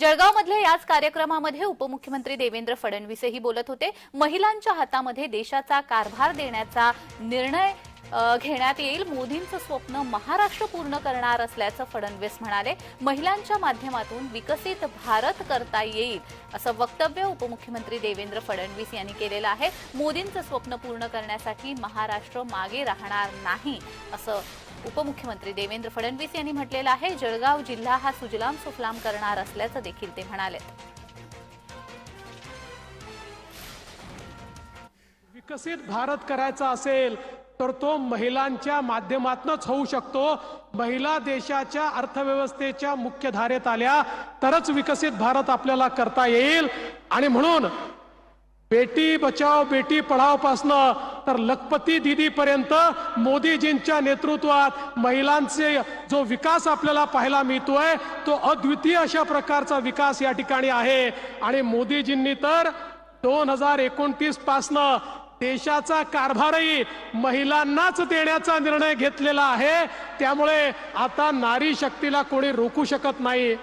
जळगावमधल्या याच कार्यक्रमामध्ये उपमुख्यमंत्री देवेंद्र फडणवीसही बोलत होते. महिलांच्या हातामध्ये देशाचा कारभार देण्याचा निर्णय घेण्यात येईल. मोदींचं स्वप्न महाराष्ट्र पूर्ण करणार असल्याचं फडणवीस म्हणाले. महिलांच्या माध्यमातून विकसित भारत करता येईल असं वक्तव्य उपमुख्यमंत्री देवेंद्र फडणवीस यांनी केलेलं आहे. मोदींचं स्वप्न पूर्ण करण्यासाठी महाराष्ट्र मागे राहणार नाही असं उपमुख्यमंत्री देवेंद्र फडणवीस यांनी म्हटलेलं आहे जळगाव जिल्हा हा सुजलाम सुफलाम करणार असल्याचं देखील ते म्हणाले. विकसित भारत करायचा असेल तर तो महिलांच्या माध्यमातूनच होऊ शकतो. महिला देशाच्या अर्थव्यवस्थेच्या मुख्य धारेत आल्या तरच विकसित भारत आपल्याला करता येईल. आणि म्हणून बेटी बचाव बेटी पढाव पासनं तर लखपती दिदीपर्यंत मोदीजींच्या नेतृत्वात महिलांचे जो विकास आपल्याला पाहायला मिळतोय तो अद्वितीय अशा प्रकारचा विकास या ठिकाणी आहे. आणि मोदीजींनी तर दोन हजार एकोणतीस पासनं देशाचा कारभारही महिलांनाच देण्याचा निर्णय घेतलेला आहे. त्यामुळे आता नारी शक्तीला कोणी रोखू शकत नाही.